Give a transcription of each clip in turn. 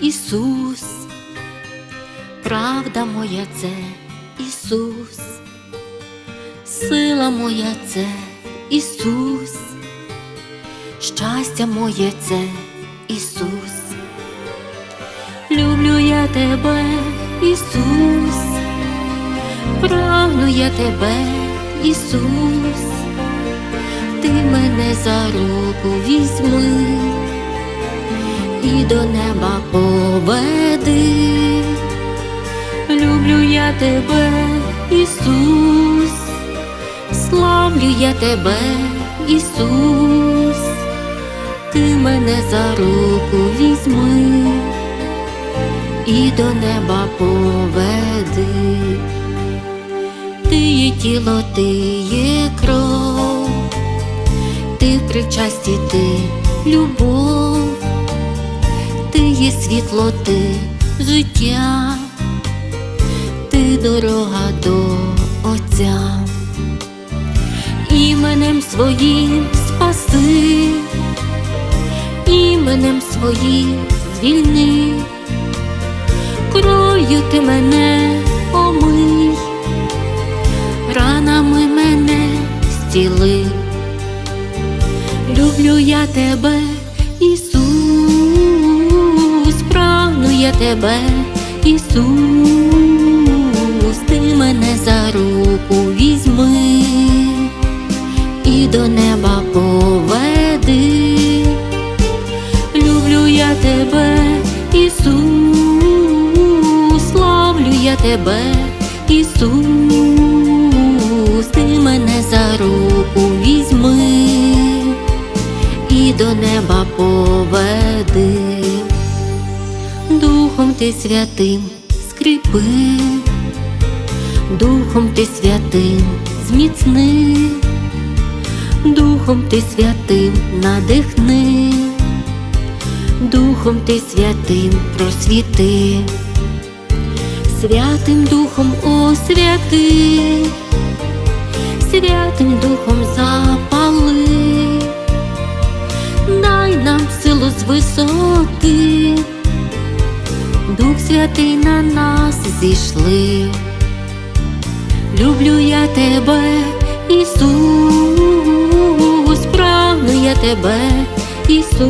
Ісус, правда моя це Ісус, сила моя це Ісус, щастя моє це Ісус. Люблю я тебе, Ісус, прагну я тебе, Ісус, ти мене за руку візьми і до неба поведи. Люблю я тебе, Ісус, славлю я тебе, Ісус, ти мене за руку візьми і до неба поведи. Ти є тіло, ти є кров, ти в причасті, ти любов, ти є світло, ти життя, ти дорога до Отця, іменем своїм спаси, іменем своїм звільни, кров'ю ти мене омий, ранами мене зціли. Люблю я тебе, Ісус, я тебе, Ісус, ти мене за руку візьми і до неба поведи. Люблю я тебе, Ісус, славлю я тебе, Ісус, ти мене за руку візьми і до неба поведи, ти святим скріпи, Духом ти святим зміцни, Духом ти святим надихни, Духом ти святим просвіти, Святим Духом освяти, Святим Духом запали. Дай нам силу з висоти, Святий на нас зійшли. Люблю я тебе, Ісус, прагну я тебе, Ісус,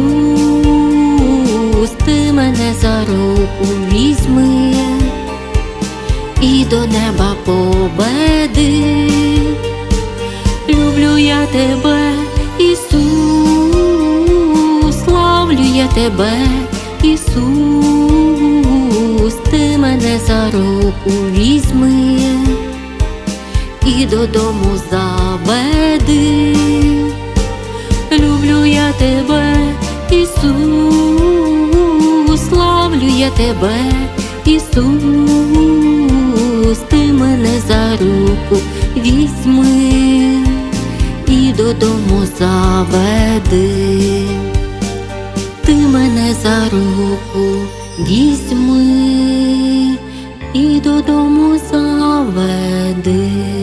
ти мене за руку візьми і до неба поведи. Люблю я тебе, Ісус, славлю я тебе, Ісус, мене за руку візьми і додому заведи. Люблю я тебе, Ісус, славлю я тебе, Ісус, ти мене за руку візьми і додому заведи, ти мене за руку візьми і додому заведи.